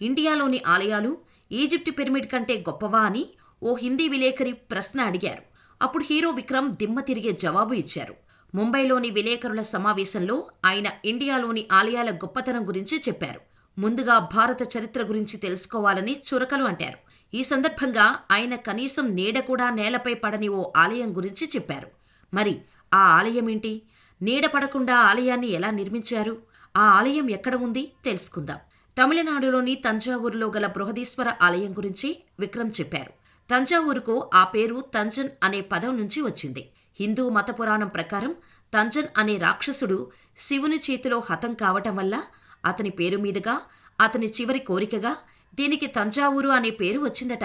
ఇండియాలోని ఆలయాలు Egypt pyramid కంటే గొప్పవా అని ఓ హిందీ విలేకరి ప్రశ్న అడిగారు. అప్పుడు హీరో విక్రమ్ దిమ్మ తిరిగే జవాబు ఇచ్చారు. ముంబైలోని విలేకరుల సమావేశంలో ఆయన ఇండియాలోని ఆలయాల గొప్పతనం గురించి చెప్పారు. ముందుగా భారత చరిత్ర గురించి తెలుసుకోవాలని చురకలు అంటారు. ఈ సందర్భంగా ఆయన కనీసం నీడ కూడా నేలపై పడని ఓ ఆలయం గురించి చెప్పారు. మరి ఆ ఆలయం ఏంటి? నీడ పడకుండా ఆలయాన్ని ఎలా నిర్మించారు? ఆ ఆలయం ఎక్కడ ఉంది? తెలుసుకుందాం. తమిళనాడులోని తంజావూరులో గల బృహదీశ్వర ఆలయం గురించి విక్రమ్ చెప్పారు. తంజావూరుకు ఆ పేరు తంజన్ అనే పదం నుంచి వచ్చింది. హిందూ మత పురాణం ప్రకారం తంజన్ అనే రాక్షసుడు శివుని చేతిలో హతం కావటం వల్ల అతని పేరు మీదుగా అతని చివరి కోరికగా దీనికి తంజావూరు అనే పేరు వచ్చిందట.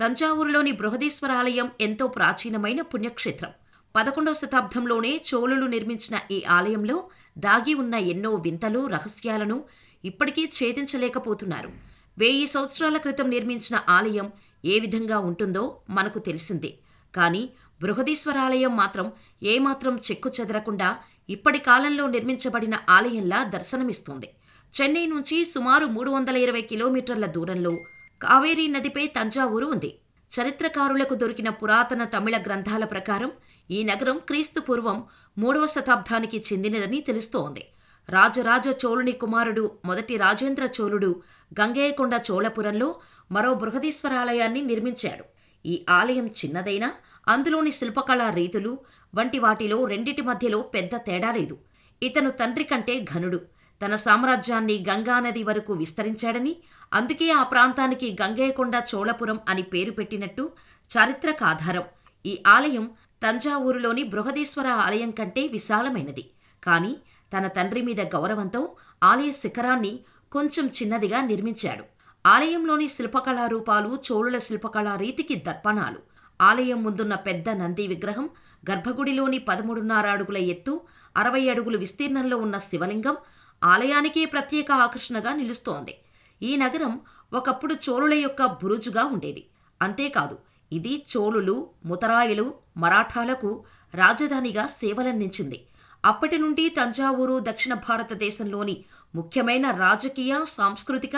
తంజావూరులోని బృహదీశ్వర ఆలయం ఎంతో ప్రాచీనమైన పుణ్యక్షేత్రం. పదకొండవ శతాబ్దంలోనే చోళులు నిర్మించిన ఈ ఆలయంలో దాగి ఉన్న ఎన్నో వింతలు రహస్యాలను ఇప్పటికీ ఛేదించలేకపోతున్నారు. వెయ్యి సంవత్సరాల క్రితం నిర్మించిన ఆలయం ఏ విధంగా ఉంటుందో మనకు తెలిసిందే. కానీ బృహదీశ్వరాలయం మాత్రం ఏమాత్రం చెక్కు చెదరకుండా ఇప్పటి కాలంలో నిర్మించబడిన ఆలయంలా దర్శనమిస్తుంది. చెన్నై నుంచి సుమారు మూడు వందల ఇరవై కిలోమీటర్ల దూరంలో కావేరీ నదిపై తంజావూరు ఉంది. చరిత్రకారులకు దొరికిన పురాతన తమిళ గ్రంథాల ప్రకారం ఈ నగరం క్రీస్తు పూర్వం మూడవ శతాబ్దానికి చెందినదని తెలుస్తోంది. రాజరాజ చోళుని కుమారుడు మొదటి రాజేంద్ర చోళుడు గంగేయకొండ చోళపురంలో మరో బృహదీశ్వరాలయాన్ని నిర్మించాడు. ఈ ఆలయం చిన్నదైనా అందులోని శిల్పకళా రీతులు వంటి వాటిలో రెండిటి మధ్యలో పెద్ద తేడా లేదు. ఇతను తండ్రి కంటే ఘనుడు. తన సామ్రాజ్యాన్ని గంగానది వరకు విస్తరించాడని అందుకే ఆ ప్రాంతానికి గంగేయకొండ చోళపురం అని పేరు పెట్టినట్టు చారిత్రక ఆధారం. ఈ ఆలయం తంజావూరులోని బృహదీశ్వర ఆలయం కంటే విశాలమైనది. కానీ తన తండ్రి మీద గౌరవంతో ఆలయ శిఖరాన్ని కొంచెం చిన్నదిగా నిర్మించాడు. ఆలయంలోని శిల్పకళారూపాలు చోళుల శిల్పకళా రీతికి దర్పణాలు. ఆలయం ముందున్న పెద్ద నంది విగ్రహం గర్భగుడిలోని పదమూడున్నర అడుగుల ఎత్తు అరవై అడుగులు విస్తీర్ణంలో ఉన్న శివలింగం ఆలయానికే ప్రత్యేక ఆకర్షణగా నిలుస్తోంది. ఈ నగరం ఒకప్పుడు చోళుల యొక్క బురుజుగా ఉండేది. అంతేకాదు ఇది చోళులు ముతరాయిలు మరాఠాలకు రాజధానిగా సేవలందించింది. అప్పటి నుండి తంజావూరు దక్షిణ భారతదేశంలోని ముఖ్యమైన రాజకీయ సాంస్కృతిక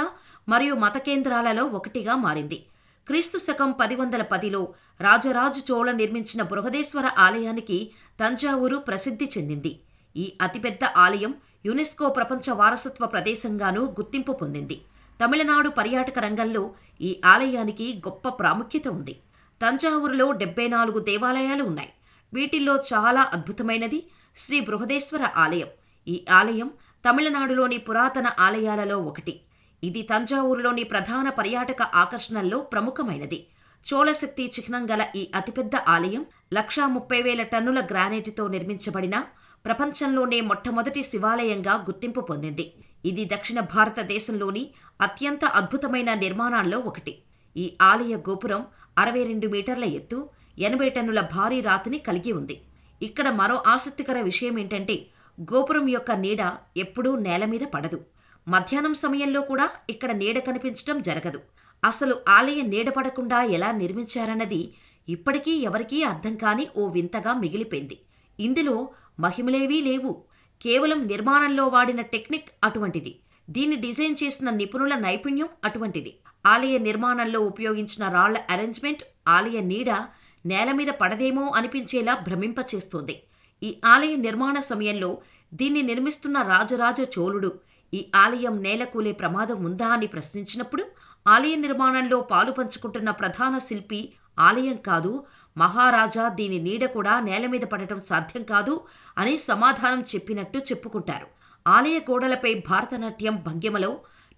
మరియు మత కేంద్రాలలో ఒకటిగా మారింది. క్రీస్తు శకం పది వందల పదిలో రాజరాజు చోళ నిర్మించిన బృహదేశ్వర ఆలయానికి తంజావూరు ప్రసిద్ధి చెందింది. ఈ అతిపెద్ద ఆలయం యునెస్కో ప్రపంచ వారసత్వ ప్రదేశంగానూ గుర్తింపు పొందింది. తమిళనాడు పర్యాటక రంగంలో ఈ ఆలయానికి గొప్ప ప్రాముఖ్యత ఉంది. తంజావూరులో డెబ్బై నాలుగు దేవాలయాలు ఉన్నాయి. వీటిల్లో చాలా అద్భుతమైనది శ్రీ బృహదేశ్వర ఆలయం. ఈ ఆలయం తమిళనాడులోని పురాతన ఆలయాలలో ఒకటి. ఇది తంజావూరులోని ప్రధాన పర్యాటక ఆకర్షణల్లో ప్రముఖమైనది. చోళశక్తి చిహ్నం గల ఈ అతిపెద్ద ఆలయం లక్షా ముప్పై వేల టన్నుల గ్రానైట్తో నిర్మించబడిన ప్రపంచంలోనే మొట్టమొదటి శివాలయంగా గుర్తింపు పొందింది. ఇది దక్షిణ భారతదేశంలోని అత్యంత అద్భుతమైన నిర్మాణాల్లో ఒకటి. ఈ ఆలయ గోపురం అరవై రెండు మీటర్ల ఎత్తు ఎనభై టన్నుల భారీ రాతిని కలిగి ఉంది. ఇక్కడ మరో ఆసక్తికర విషయం ఏంటంటే గోపురం యొక్క నీడ ఎప్పుడూ నేల మీద పడదు. మధ్యాహ్నం సమయంలో కూడా ఇక్కడ నీడ కనిపించడం జరగదు. అసలు ఆలయం నీడ పడకుండా ఎలా నిర్మించారన్నది ఇప్పటికీ ఎవరికీ అర్థం కాని ఓ వింతగా మిగిలిపోయింది. ఇందులో మహిమలేవీ లేవు. కేవలం నిర్మాణంలో వాడిన టెక్నిక్ అటువంటిది. దీన్ని డిజైన్ చేసిన నిపుణుల నైపుణ్యం అటువంటిది. ఆలయ నిర్మాణంలో ఉపయోగించిన రాళ్ళ అరేంజ్మెంట్ ఆలయ నీడ నేల మీద పడదేమో అనిపించేలా భ్రమింపచేస్తోంది. ఈ ఆలయ నిర్మాణ సమయంలో దీన్ని నిర్మిస్తున్న రాజరాజ చోళుడు ఈ ఆలయం నేలకూలే ప్రమాదం ఉందా అని ప్రశ్నించినప్పుడు ఆలయ నిర్మాణంలో పాలు పంచుకుంటున్న ప్రధాన శిల్పి ఆలయం కాదు మహారాజా దీని నీడ కూడా నేల మీద పడటం సాధ్యం కాదు అని సమాధానం చెప్పినట్టు చెప్పుకుంటారు. ఆలయ గోడలపై భారతనాట్యం భంగిమలో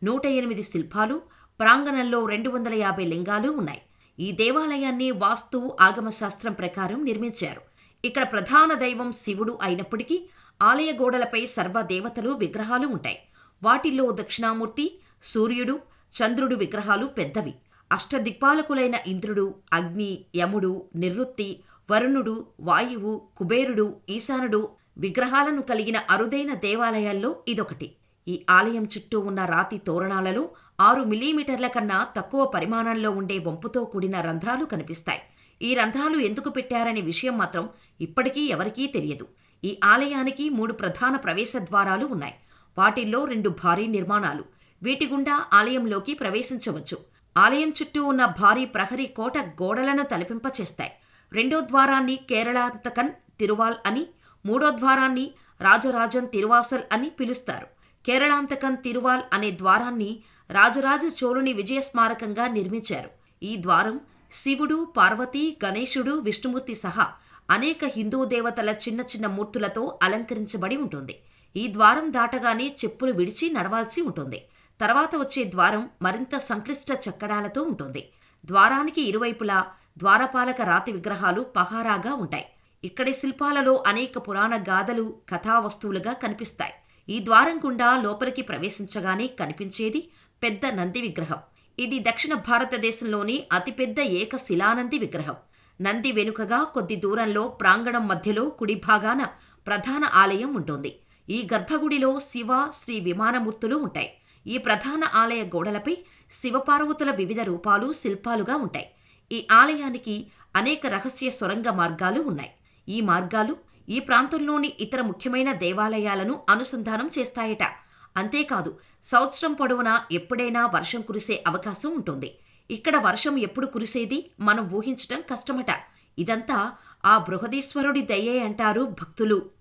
నూట ఎనిమిది శిల్పాలు ప్రాంగణంలో రెండు వందల యాభై లింగాలు ఉన్నాయి. ఈ దేవాలయాన్ని వాస్తు ఆగమశాస్త్రం ప్రకారం నిర్మించారు. ఇక్కడ ప్రధాన దైవం శివుడు అయినప్పటికీ ఆలయ గోడలపై సర్వదేవతలు విగ్రహాలు ఉంటాయి. వాటిల్లో దక్షిణామూర్తి సూర్యుడు చంద్రుడు విగ్రహాలు పెద్దవి. అష్టదిక్పాలకులైన ఇంద్రుడు అగ్ని యముడు నివృత్తి వరుణుడు వాయువు కుబేరుడు ఈశానుడు విగ్రహాలను కలిగిన అరుదైన దేవాలయాల్లో ఇదొకటి. ఈ ఆలయం చుట్టూ ఉన్న రాతి తోరణాలలో ఆరు మిలీమీటర్ల కన్నా తక్కువ పరిమాణంలో ఉండే వంపుతో కూడిన రంధ్రాలు కనిపిస్తాయి. ఈ రంధ్రాలు ఎందుకు పెట్టారనే విషయం మాత్రం ఇప్పటికీ ఎవరికీ తెలియదు. ఈ ఆలయానికి మూడు ప్రధాన ప్రవేశ ద్వారాలు ఉన్నాయి. వాటిల్లో రెండు భారీ నిర్మాణాలు. వీటి గుండా ఆలయంలోకి ప్రవేశించవచ్చు. ఆలయం చుట్టూ ఉన్న భారీ ప్రహరీ కోట గోడలను తలపింపచేస్తాయి. రెండో ద్వారాన్ని కేరళాంతకన్ తిరువాల్ అని మూడో ద్వారాన్ని రాజరాజన్ తిరువాసల్ అని పిలుస్తారు. కేరళాంతకం తిరువాల్ అనే ద్వారాన్ని రాజరాజ చోళుని విజయ స్మారకంగా నిర్మించారు. ఈ ద్వారం శివుడు పార్వతి గణేశుడు విష్ణుమూర్తి సహా అనేక హిందూ దేవతల చిన్న చిన్న మూర్తులతో అలంకరించబడి ఉంటుంది. ఈ ద్వారం దాటగానే చెప్పులు విడిచి నడవాల్సి ఉంటుంది. తర్వాత వచ్చే ద్వారం మరింత సంక్లిష్ట చక్కడాలతో ఉంటుంది. ద్వారానికి ఇరువైపులా ద్వారపాలక రాతి విగ్రహాలు పహారాగా ఉంటాయి. ఇక్కడి శిల్పాలలో అనేక పురాణ గాథలు కథావస్తువులుగా కనిపిస్తాయి. ఈ ద్వారం గుండా లోపలికి ప్రవేశించగానే కనిపించేది పెద్ద నంది విగ్రహం. ఇది దక్షిణ భారతదేశంలోని అతిపెద్ద ఏక శిలానంది విగ్రహం. నంది వెనుకగా కొద్ది దూరంలో ప్రాంగణం మధ్యలో కుడి భాగాన ప్రధాన ఆలయం ఉంటుంది. ఈ గర్భగుడిలో శివ శ్రీ విమానమూర్తులు ఉంటాయి. ఈ ప్రధాన ఆలయ గోడలపై శివపార్వతుల వివిధ రూపాలు శిల్పాలుగా ఉంటాయి. ఈ ఆలయానికి అనేక రహస్య సొరంగ మార్గాలు ఉన్నాయి. ఈ మార్గాలు ఈ ప్రాంతంలోని ఇతర ముఖ్యమైన దేవాలయాలను అనుసంధానం చేస్తాయట. అంతేకాదు సంవత్సరం పొడవునా ఎప్పుడైనా వర్షం కురిసే అవకాశం ఉంటుంది. ఇక్కడ వర్షం ఎప్పుడు కురిసేది మనం ఊహించటం కష్టమట. ఇదంతా ఆ బృహదీశ్వరుడి దయ్యే అంటారు భక్తులు.